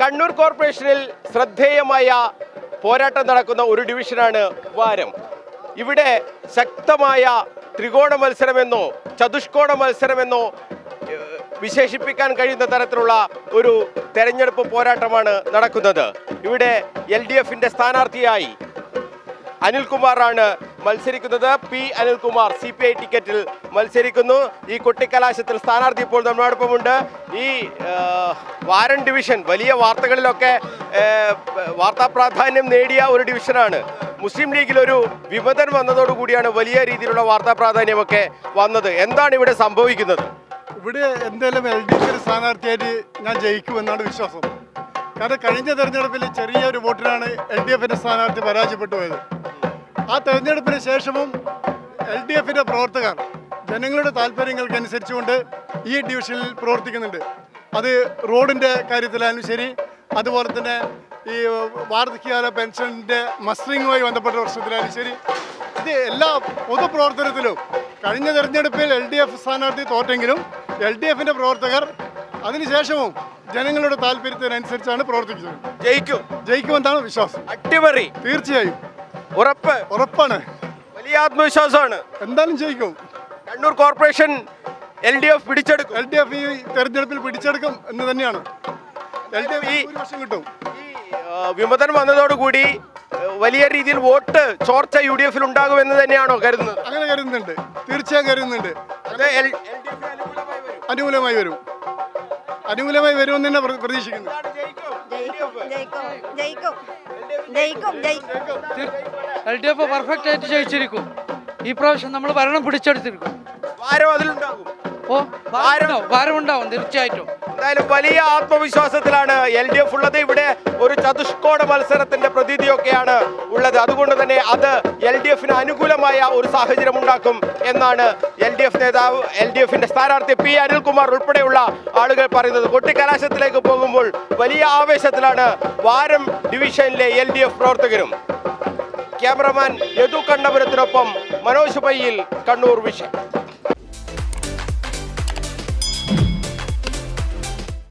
കണ്ണൂർ കോർപ്പറേഷനിൽ ശ്രദ്ധേയമായ പോരാട്ടം നടക്കുന്ന ഒരു ഡിവിഷനാണ് വാരം. ഇവിടെ ശക്തമായ ത്രികോണ മത്സരമെന്നോ ചതുഷ്കോണ മത്സരമെന്നോ വിശേഷിപ്പിക്കാൻ കഴിയുന്ന തരത്തിലുള്ള ഒരു തെരഞ്ഞെടുപ്പ് പോരാട്ടമാണ് നടക്കുന്നത്. ഇവിടെ എൽ ഡി എഫിന്റെ സ്ഥാനാർത്ഥിയായി അനിൽകുമാറാണ് മത്സരിക്കുന്നത്. P Anilkumar C P I ടിക്കറ്റിൽ മത്സരിക്കുന്നു. ഈ കൊട്ടിക്കലാശത്തിൽ സ്ഥാനാർത്ഥി ഇപ്പോൾ നമ്മളോടൊപ്പമുണ്ട്. ഈ വാരൻ ഡിവിഷൻ വലിയ വാർത്തകളിലൊക്കെ വാർത്താ പ്രാധാന്യം നേടിയ ഒരു ഡിവിഷനാണ്. മുസ്ലിം ലീഗിൽ ഒരു വിമതൻ വന്നതോടുകൂടിയാണ് വലിയ രീതിയിലുള്ള വാർത്താ പ്രാധാന്യമൊക്കെ വന്നത്. എന്താണ് ഇവിടെ സംഭവിക്കുന്നത്? ഇവിടെ എന്തെങ്കിലും എൽ ഡി എഫ് സ്ഥാനാർത്ഥിയായിട്ട് ഞാൻ ജയിക്കുമെന്നാണ് വിശ്വാസം. കാരണം കഴിഞ്ഞ തെരഞ്ഞെടുപ്പിൽ ചെറിയൊരു വോട്ടിനാണ് എൽ ഡി എഫിന്റെ സ്ഥാനാർത്ഥി പരാജയപ്പെട്ടു പോയത്. ആ തെരഞ്ഞെടുപ്പിന് ശേഷവും എൽ ഡി എഫിന്റെ പ്രവർത്തകർ ജനങ്ങളുടെ താല്പര്യങ്ങൾക്കനുസരിച്ചുകൊണ്ട് ഈ ഡിവിഷനിൽ പ്രവർത്തിക്കുന്നുണ്ട്. അത് റോഡിന്റെ കാര്യത്തിലായാലും ശരി അതുപോലെ തന്നെ ഈ വാർദ്ധക്യകാല പെൻഷന്റെ മസ്റ്ററിങ്ങുമായി ബന്ധപ്പെട്ട പ്രശ്നത്തിലായാലും ശരി ഇത് എല്ലാ പൊതുപ്രവർത്തനത്തിലും കഴിഞ്ഞ തെരഞ്ഞെടുപ്പിൽ എൽ ഡി എഫ് സ്ഥാനാർത്ഥി തോറ്റെങ്കിലും എൽ ഡി എഫിന്റെ പ്രവർത്തകർ അതിനുശേഷവും ജനങ്ങളുടെ താല്പര്യത്തിനനുസരിച്ചാണ് പ്രവർത്തിക്കുന്നത്. ജയിക്കും. ജയിക്കുമെന്നാണ് വിശ്വാസം. അട്ടിമറി. തീർച്ചയായും. ഉറപ്പ്. ഉറപ്പാണ്. വലിയ ആത്മവിശ്വാസമാണ്. എന്തായാലും ജയിക്കും. Kannur corporation L D F പിടിച്ചെടുക്കും. L D F ഈ തെരഞ്ഞെടുപ്പിൽ പിടിച്ചെടുക്കും എന്ന് തന്നെയാണ്. എൽ ഡി എഫ് ഈ- വർഷം കിട്ടും. ഈ വിമതൻ വന്നതോടുകൂടി വലിയ രീതിയിൽ വോട്ട് ചോർച്ച യു ഡി എഫിൽ ഉണ്ടാകുമെന്ന് തന്നെയാണോ കരുതുന്നത്? അങ്ങനെ കരുതുന്നുണ്ട്. തീർച്ചയായും കരുതുന്നുണ്ട്. അനുകൂലമായി വരും. അനുകൂലമായി വരും അനുകൂലമായി വരുമെന്ന് തന്നെ പ്രതീക്ഷിക്കുന്നു. ജയിക്കും? ജയിക്കും? ജയിക്കും. ജയിക്കും. ജയിക്കും. ജയിക്കും. എൽ ഡി എഫ് പെർഫെക്റ്റ് ആയിട്ട് ജയിച്ചിരിക്കും. ഈ പ്രാവശ്യം നമ്മൾ ഭരണം പിടിച്ചെടുത്തിരിക്കും. ആരോ അതിലുണ്ടാകും. ഓ ഭാരമുണ്ടാവും ഭാരമുണ്ടാവും തീർച്ചയായിട്ടും. എന്തായാലും വലിയ ആത്മവിശ്വാസത്തിലാണ് എൽ ഡി എഫ് ഉള്ളത്. ഇവിടെ ഒരു ചതുഷ്കോണ മത്സരത്തിന്റെ പ്രതീതിയൊക്കെയാണ് ഉള്ളത്. അതുകൊണ്ട് തന്നെ അത് എൽ ഡി എഫിന് അനുകൂലമായ ഒരു സാഹചര്യം ഉണ്ടാക്കും എന്നാണ് എൽ ഡി എഫ് നേതാവ് എൽ ഡി എഫിന്റെ സ്ഥാനാർത്ഥി പി അനിൽകുമാർ ഉൾപ്പെടെയുള്ള ആളുകൾ പറയുന്നത്. കൊട്ടിക്കലാശത്തിലേക്ക് പോകുമ്പോൾ വലിയ ആവേശത്തിലാണ് വാരം ഡിവിഷനിലെ എൽ ഡി എഫ് പ്രവർത്തകരും. ക്യാമറമാൻ യദു കണ്ണപുരത്തിനൊപ്പം മനോജ് പയ്യിൽ കണ്ണൂർ വിഷൻ.